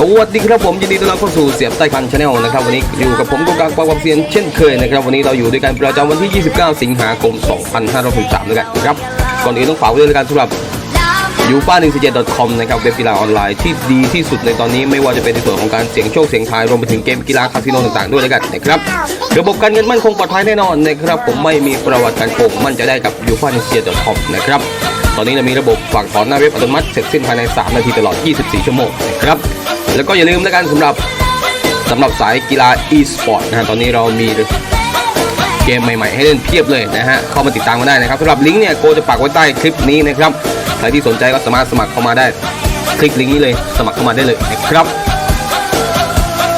สวัสดีครับผมยินดีต้อนรับเข้าสู่เสียบใต้คันชาแนลนะครับวันนี้อยู่กับผมกงกางปาความเซียนเช่นเคยนะครับวันนี้เราอยู่ด้วยกันประจำวันที่ 29 สิงหาคม 2563ด้วยกันนะครับก่อนอื่นต้องฝากไว้ด้วยในการสำหรับยูฟ่า1 7 com นะครับเว็บกีฬาออนไลน์ที่ดีที่สุดในตอนนี้ไม่ว่าจะเป็นในส่วนของการเสี่ยงโชคเสี่ยงทายรวมไปถึงเกมกีฬาคาสิโนต่างๆด้วยแล้วกันนะครับระบบการเงินมั่นคงปลอดภัยแน่นอนนะครับผมไม่มีประวัติการโกงมั่นจะได้กับยูฟ่า1 7 com นะครับตอนนี้เรามีระบบฝากถอนหน้าเว็บอัตโนมัติเสร็จสิ้นภายใน 3 นาทีตลอด 24 ชั่วโมงนะครับ แล้วก็อย่าลืมแล้วกันสำหรับสำหรับสายกีฬา e-sport นะฮะตอนนี้เรามีเกมใหม่ ๆ ให้เล่นเพียบเลยนะฮะเข้ามาติดตามกันได้นะครับสำหรับลิงก์เนี่ยโกจะปักไว้ใต้คลิปนี้นะครับใครที่สนใจก็สามารถสมัครเข้ามาได้ คลิกลิงก์นี้เลยสมัครเข้ามาได้เลยนะครับ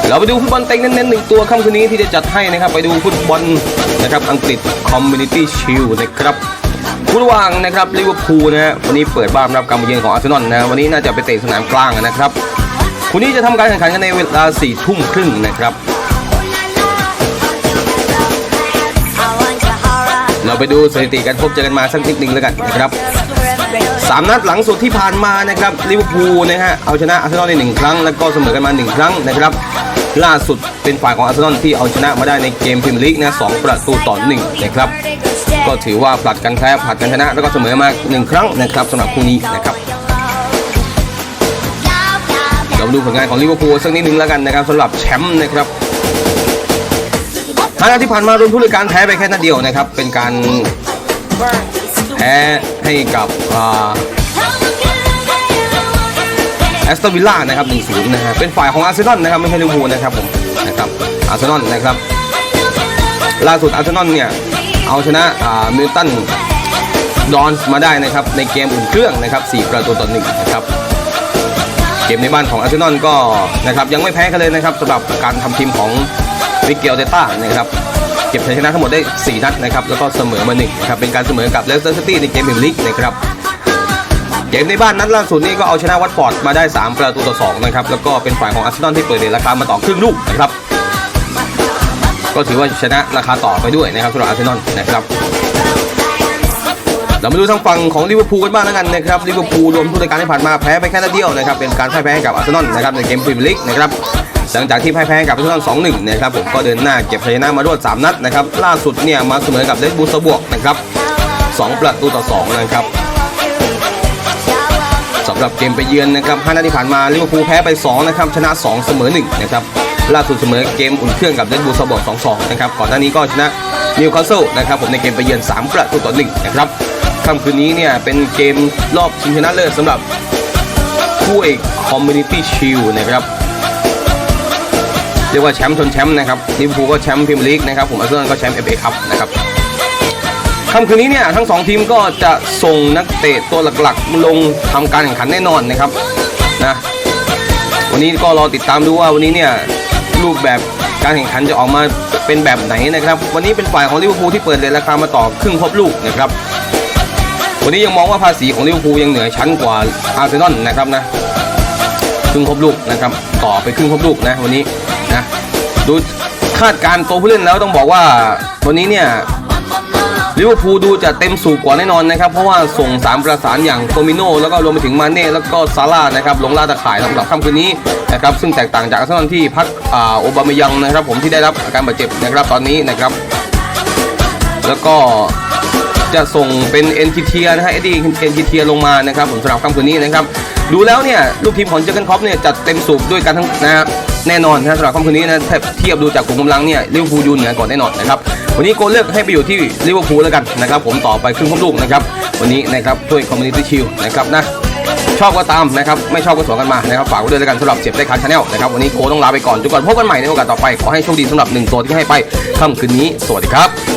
เราไปดูฟุตบอลเต็งเน้นๆหนึ่งตัวค่ำคืนนี้ที่จะจัดให้นะครับ ไปดูฟุตบอลนะครับอังกฤษคอมมูนิตี้ชิลนะครับผู้ระหว่างนะครับลิเวอร์พูลนะฮะวันนี้เปิดบ้านรับการมาเยือนของอาร์เซนอลนะวันนี้น่าจะไปเตะสนามกลางนะครับ คู่นี้จะทำการแข่งขันกันในเวลาสี่ทุ่มครึ่งนะครับ เราไปดูสถิติการพบเจอกันมาสักนิดนึงแล้วกันนะครับสามนัดหลังสุดที่ผ่านมานะครับลิเวอร์พูลนะฮะเอาชนะอาร์เซนอลในหนึ่งครั้ง แล้วก็เสมอกันมาหนึ่งครั้งนะครับล่าสุดเป็นฝ่ายของอาร์เซนอลที่เอาชนะมาได้ในเกมพรีเมียร์ลีกนะสองประตูต่อหนึ่งนะครับก็ถือว่าผลัดกันแพ้ผลัดกันชนะ แล้วก็เสมอมาหนึ่งครั้งนะครับสำหรับคู่นี้นะครับ เรามาดูผลงานของลิเวอร์พูลสักนิดนึงแล้วกันนะครับสำหรับแชมป์นะครับห้านัดที่ผ่านมารวมทุกรายการแพ้ไปแค่นัดเดียวนะครับ เป็นการแพ้ให้กับแอสตันวิลล่านะครับ1-0นะฮะเป็นฝ่ายของอาร์เซนอลนะครับไม่ใช่ลิเวอร์พูลนะครับผมนะครับอาร์เซนอลนะครับล่าสุดอาร์เซนอลเนี่ยเอาชนะมิลตันดอนส์มาได้นะครับในเกมอุ่นเครื่องนะครับ4ประตูต่อหนึ่งนะครับ เกมในบ้านของอาร์เซนอลก็นะครับยังไม่แพ้กันเลยนะครับสำหรับการทำทีมของมิกเกลเตต้านะครับเก็บชัยชนะทั้งหมดได้ 4 นัดนะครับแล้วก็เสมอมาหนึ่งนะครับเป็นการเสมอกับเลสเตอร์ซิตี้ในเกมพรีเมียร์ลีกนะครับเกมในบ้านนัดล่าสุดนี่ก็เอาชนะวัตฟอร์ดมาได้ 3 ประตูต่อ2นะครับแล้วก็เป็นฝ่ายของอาร์เซนอลที่เปิดเดราคามาต่อครึ่งลูกนะครับก็ถือว่าชนะราคาต่อไปด้วยนะครับสำหรับอาร์เซนอลนะครับ เรามาดูทางฝั่งของลิเวอร์พูลกันบ้างแล้วกันนะครับลิเวอร์พูลรวมทุกรายการที่ผ่านมาแพ้ไปแค่นัดเดียวนะครับเป็นการพ่ายแพ้ให้กับอาร์เซนอลนะครับในเกมพรีเมียร์ลีกนะครับหลังจากที่พ่ายแพ้ให้กับอาร์เซนอล2-1นะครับผมก็เดินหน้าเก็บชัยชนะมารวด 3 นัดนะครับล่าสุดเนี่ยมาเสมอกับเลดบูสบวกนะครับ2ประตูต่อ2นะครับสำหรับเกมไปเยือนนะครับ5นัดที่ผ่านมาลิเวอร์พูลแพ้ไป2นะครับชนะ 2 เสมอ1นะครับล่าสุดเสมอเกมอุ่นเครื่องกับเลดบูสบวก2-2นะครับก่อนหน้านี้ก็ชนะนิวคาสเซิลนะครับผมในเกมไปเยือน3ประตูต่อ1นะครับ ค่ำคืนนี้เนี่ย เป็นเกมรอบชิงชนะเลิศสำหรับถ้วยคอมมูนิตี้ชิลนะครับ เรียกว่าแชมป์ชนแชมป์นะครับลิเวอร์พูลก็แชมป์พรีเมียร์ลีกนะครับ ผมอาร์เซนอลก็แชมป์เอฟเอคัพนะครับค่ำคืนนี้เนี่ย ทั้งสองทีมก็จะส่งนักเตะตัวหลักๆ ลงทำการแข่งขันแน่นอนนะครับนะวันนี้ก็รอติดตามดูว่าวันนี้เนี่ยรูปแบบการแข่งขันจะออกมาเป็นแบบไหนนะครับ วันนี้เป็นฝ่ายของลิเวอร์พูลที่เปิดเลยราคามาต่อครึ่งครบลูกนะครับ วันนี้ยังมองว่าภาษีของลิเวอร์พูลยังเหนือชั้นกว่าอาร์เซนอลนะครับนะครึ่งครบลูกนะครับ ต่อไปครึ่งครบลูกนะวันนี้นะดูคาดการณ์ตัวผู้เล่นแล้วต้องบอกว่าวันนี้เนี่ยลิเวอร์พูลดูจะเต็มสูบกว่าแน่นอนนะครับ เพราะว่าส่ง 3 ประสานอย่างโฟมิโนแล้วก็รวมไปถึงมาเน่แล้วก็ซาร่านะครับลงล่าตะข่ายสำหรับค่ำคืนนี้นะครับซึ่งแตกต่างจากอาร์เซนอลที่พักอโอบามายังนะครับ ผมที่ได้รับอาการบาดเจ็บนะครับตอนนี้นะครับ แล้วก็ จะส่งเป็นเอ็นทีเทียนะฮะเอ็ดดี้เอ็นทีเทียลงมานะครับผมสำหรับค่ำคืนนี้นะครับดูแล้วเนี่ยลูกทีมของเจอร์เกนคอปเนี่ยจัดเต็มสูบด้วยกันทั้งนะฮะแน่นอนนะสำหรับค่ำคืนนี้นะเทียบดูจากกลุ่มกำลังเนี่ยลิเวอร์พูลยูเหนือก่อนแน่นอนนะครับวันนี้โกเลือกให้ไปอยู่ที่ลิเวอร์พูลแล้วกันนะครับผมต่อไปครึ่งครบลูกนะครับวันนี้นะครับด้วยคอมมูนิตี้ชิลนะครับนะชอบก็ตามนะครับไม่ชอบก็สวนกันมานะครับฝากไว้ด้วยแล้วกันสำหรับเจ็บได้คันชาแนลนะครับวันนี้โกต้องลาไปก่อนจนกว่าพบกันใหม่ในโอกาสต่อไปขอให้โชคดีสำหรับหนึ่งตัวที่ให้ไปค่ำคืนนี้สวัสดีครับ